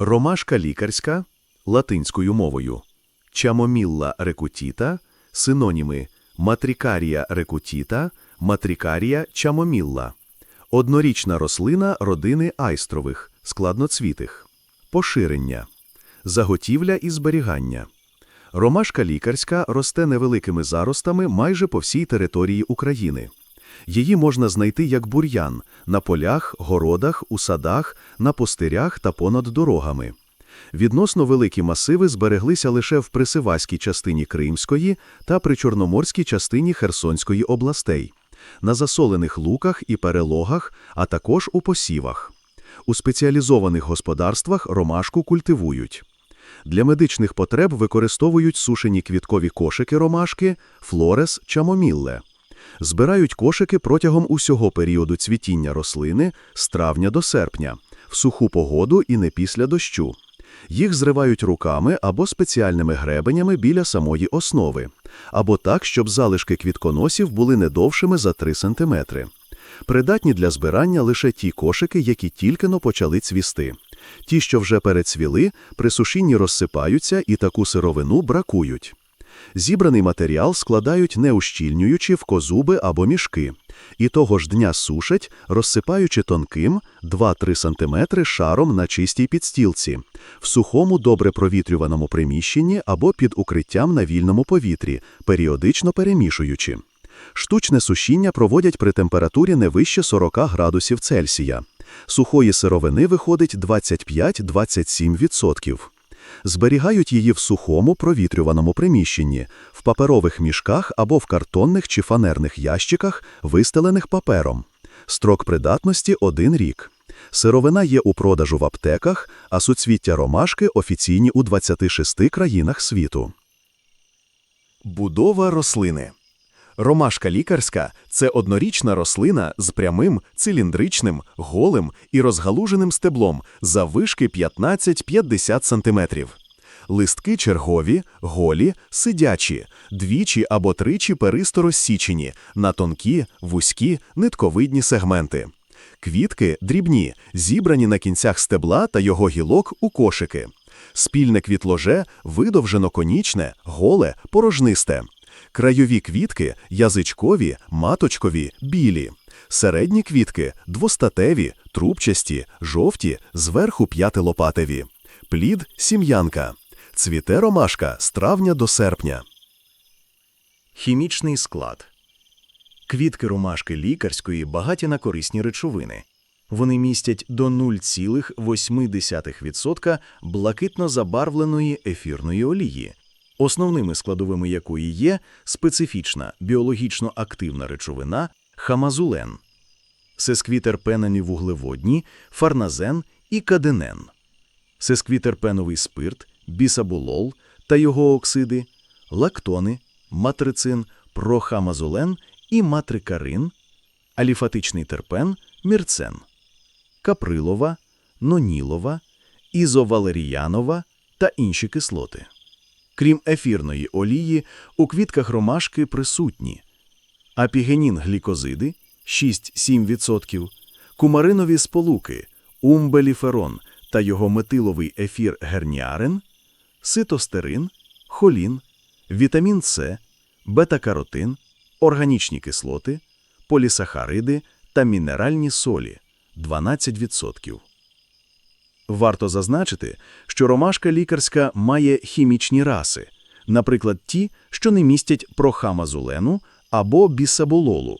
Ромашка лікарська латинською мовою, чамомілла рекутіта, синоніми матрикарія рекутіта, матрикарія чамомілла. Однорічна рослина родини айстрових, складноцвітих. Поширення. Заготівля і зберігання. Ромашка лікарська росте невеликими заростами майже по всій території України. Її можна знайти як бур'ян на полях, городах, у садах, на пустирях та понад дорогами. Відносно великі масиви збереглися лише в присиваській частині Кримської та причорноморській частині Херсонської областей, на засолених луках і перелогах, а також у посівах. У спеціалізованих господарствах ромашку культивують. Для медичних потреб використовують сушені квіткові кошики ромашки, флорес, чамомілле. Збирають кошики протягом усього періоду цвітіння рослини з травня до серпня, в суху погоду і не після дощу. Їх зривають руками або спеціальними гребенями біля самої основи, або так, щоб залишки квітконосів були не довшими за 3 см. Придатні для збирання лише ті кошики, які тільки-но почали цвісти. Ті, що вже перецвіли, при сушінні розсипаються і таку сировину бракують. Зібраний матеріал складають не ущільнюючи в козуби або мішки. І того ж дня сушать, розсипаючи тонким 2-3 см шаром на чистій підстілці, в сухому добре провітрюваному приміщенні або під укриттям на вільному повітрі, періодично перемішуючи. Штучне сушіння проводять при температурі не вище 40 градусів Цельсія. Сухої сировини виходить 25-27%. Зберігають її в сухому провітрюваному приміщенні, в паперових мішках або в картонних чи фанерних ящиках, вистелених папером. Строк придатності – один рік. Сировина є у продажу в аптеках, а суцвіття ромашки офіційні у 26 країнах світу. Будова рослини. Ромашка лікарська це однорічна рослина з прямим, циліндричним, голим і розгалуженим стеблом заввишки 15-50 см. Листки чергові, голі, сидячі, двічі або тричі перисто розсічені на тонкі, вузькі, нитковидні сегменти. Квітки дрібні, зібрані на кінцях стебла та його гілок у кошики. Спільне квітложе видовжено-конічне, голе, порожнисте. Крайові квітки язичкові, маточкові, білі. Середні квітки двостатеві, трубчасті, жовті, зверху п'ятилопатеві. Плід сім'янка. Цвіте ромашка з травня до серпня. Хімічний склад. Квітки ромашки лікарської багаті на корисні речовини. Вони містять до 0,8% блакитно забарвленої ефірної олії, основними складовими якої є специфічна біологічно активна речовина хамазулен, сесквітерпенені вуглеводні, фарназен і каденен, сесквітерпеновий спирт, бісабулол та його оксиди, лактони, матрицин, прохамазулен і матрикарин, аліфатичний терпен, мірцен, каприлова, нонілова, ізовалеріянова та інші кислоти. Крім ефірної олії, у квітках ромашки присутні апігенін глікозиди 6-7%, кумаринові сполуки, умбеліферон та його метиловий ефір герніарин, ситостерин, холін, вітамін С, бета-каротин, органічні кислоти, полісахариди та мінеральні солі 12%. Варто зазначити, що ромашка лікарська має хімічні раси, наприклад, ті, що не містять прохамазулену або бісабололу.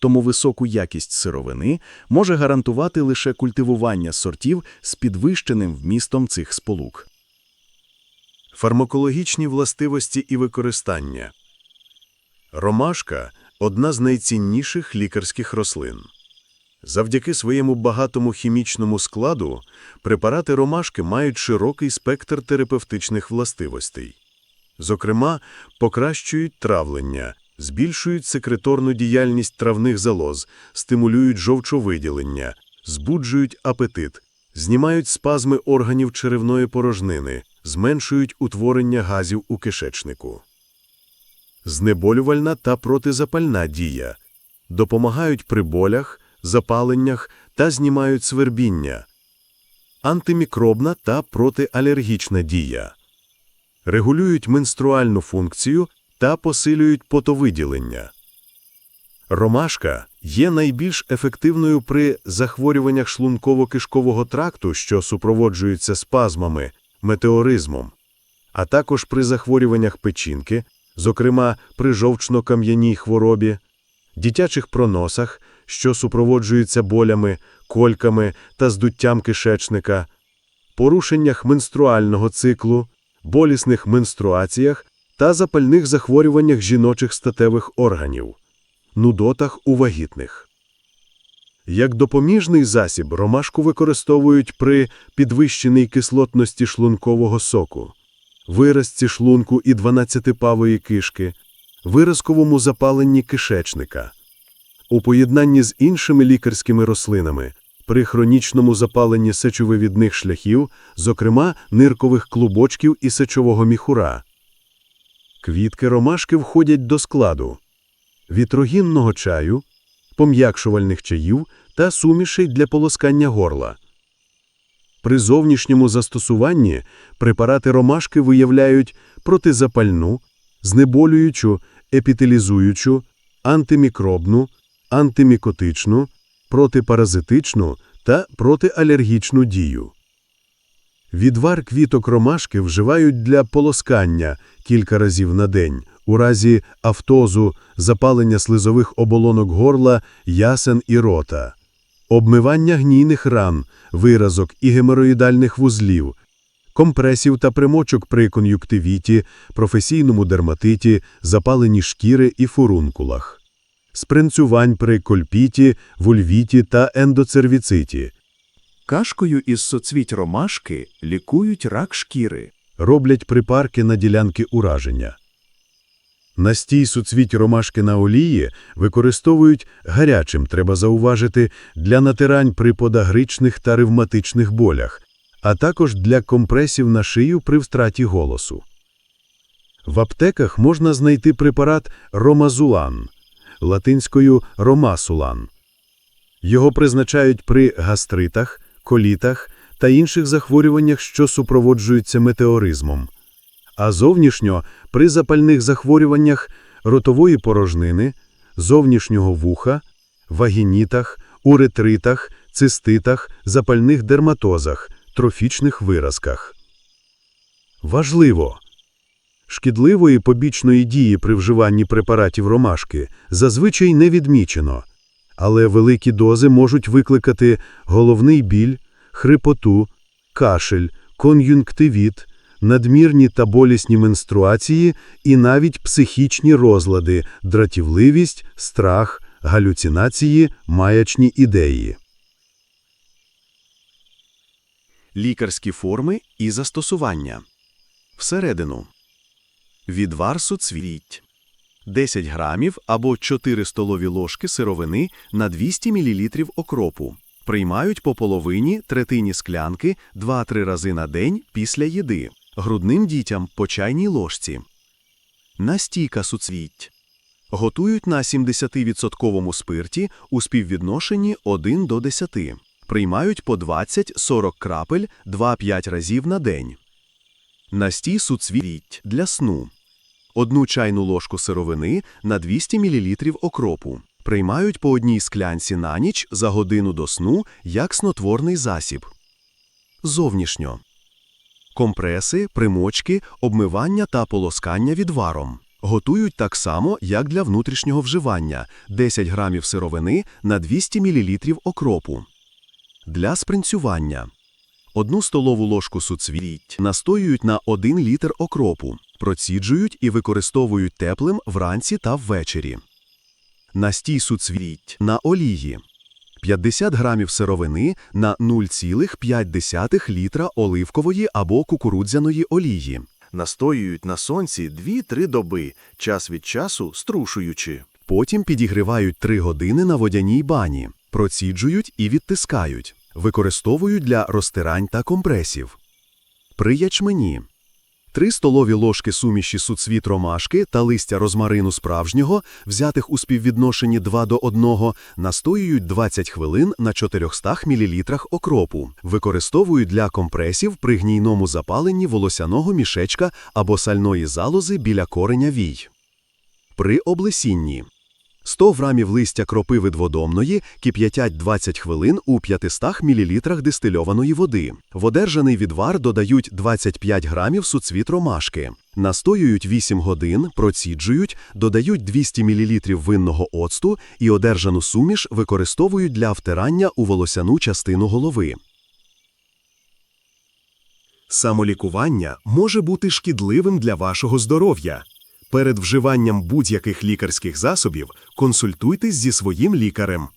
Тому високу якість сировини може гарантувати лише культивування сортів з підвищеним вмістом цих сполук. Фармакологічні властивості і використання. Ромашка – одна з найцінніших лікарських рослин. Завдяки своєму багатому хімічному складу препарати ромашки мають широкий спектр терапевтичних властивостей. Зокрема, покращують травлення, збільшують секреторну діяльність травних залоз, стимулюють жовчовиділення, збуджують апетит, знімають спазми органів черевної порожнини, зменшують утворення газів у кишечнику. Знеболювальна та протизапальна дія допомагають при болях, запаленнях та знімають свербіння. антимікробна та протиалергічна дія. Регулюють менструальну функцію та посилюють потовиділення. Ромашка є найбільш ефективною при захворюваннях шлунково-кишкового тракту, що супроводжуються спазмами, метеоризмом, а також при захворюваннях печінки, зокрема при жовчно-кам'яній хворобі, дитячих проносах, що супроводжуються болями, кольками та здуттям кишечника, порушеннях менструального циклу, болісних менструаціях та запальних захворюваннях жіночих статевих органів, нудотах у вагітних. Як допоміжний засіб ромашку використовують при підвищеній кислотності шлункового соку, виразці шлунку і 12-павої кишки, виразковому запаленні кишечника, у поєднанні з іншими лікарськими рослинами при хронічному запаленні сечовивідних шляхів, зокрема ниркових клубочків і сечового міхура. Квітки ромашки входять до складу вітрогінного чаю, пом'якшувальних чаїв та сумішей для полоскання горла. При зовнішньому застосуванні препарати ромашки виявляють протизапальну, знеболюючу, епітелізуючу, антимікробну, антимікотичну, протипаразитичну та протиалергічну дію. Відвар квіток ромашки вживають для полоскання кілька разів на день у разі автозу, запалення слизових оболонок горла, ясен і рота, обмивання гнійних ран, виразок і геморроїдальних вузлів, компресів та примочок при кон'юктивіті, професійному дерматиті, запаленні шкіри і фурункулах, спринцювань при кольпіті, вульвіті та ендоцервіциті. Кашкою із соцвіть ромашки лікують рак шкіри. роблять припарки на ділянки ураження. Настій суцвіть ромашки на олії використовують гарячим, треба зауважити, для натирань при подагричних та ревматичних болях, а також для компресів на шию при втраті голосу. В аптеках можна знайти препарат ромазулан, латинською ромасулан. Його призначають при гастритах, колітах та інших захворюваннях, що супроводжуються метеоризмом, а зовнішньо при запальних захворюваннях ротової порожнини, зовнішнього вуха, вагінітах, уретритах, циститах, запальних дерматозах, трофічних виразках. Важливо! Шкідливої побічної дії при вживанні препаратів ромашки зазвичай не відмічено, але великі дози можуть викликати головний біль, хрипоту, кашель, кон'юнктивіт, надмірні та болісні менструації і навіть психічні розлади, дратівливість, страх, галюцинації, маячні ідеї. Лікарські форми і застосування. Всередину. Відвар суцвіть. 10 грамів або 4 столові ложки сировини на 200 мл окропу. Приймають по половині третині склянки 2-3 рази на день після їди. Грудним дітям по чайній ложці. Настійка суцвіть. Готують на 70% спирті у співвідношенні 1 до 10. Приймають по 20-40 крапель 2-5 разів на день. Настій суцвіть для сну. Одну чайну ложку сировини на 200 мл окропу. Приймають по одній склянці на ніч за годину до сну як снотворний засіб. Зовнішньо. Компреси, примочки, обмивання та полоскання відваром. Готують так само, як для внутрішнього вживання – 10 грамів сировини на 200 мл окропу. Для спринцювання. Одну столову ложку суцвіть настоюють на 1 літр окропу, проціджують і використовують теплим вранці та ввечері. Настій суцвіть на олії. 50 грамів сировини на 0,5 літра оливкової або кукурудзяної олії. Настоюють на сонці 2-3 доби, час від часу струшуючи. Потім підігрівають 3 години на водяній бані, проціджують і відтискають. Використовують для розтирань та компресів. При ячмені. 3 столові ложки суміші суцвіт ромашки та листя розмарину справжнього, взятих у співвідношенні 2 до 1, настоюють 20 хвилин на 400 мл окропу. Використовують для компресів при гнійному запаленні волосяного мішечка або сальної залози біля кореня вій. При облесінні 100 грамів листя кропиви дводомної кип'ятять 20 хвилин у 500 мл дистильованої води. В одержаний відвар додають 25 грамів суцвіт ромашки. Настоюють 8 годин, проціджують, додають 200 мл винного оцту і одержану суміш використовують для втирання у волосяну частину голови. Самолікування може бути шкідливим для вашого здоров'я. Перед вживанням будь-яких лікарських засобів консультуйтесь зі своїм лікарем.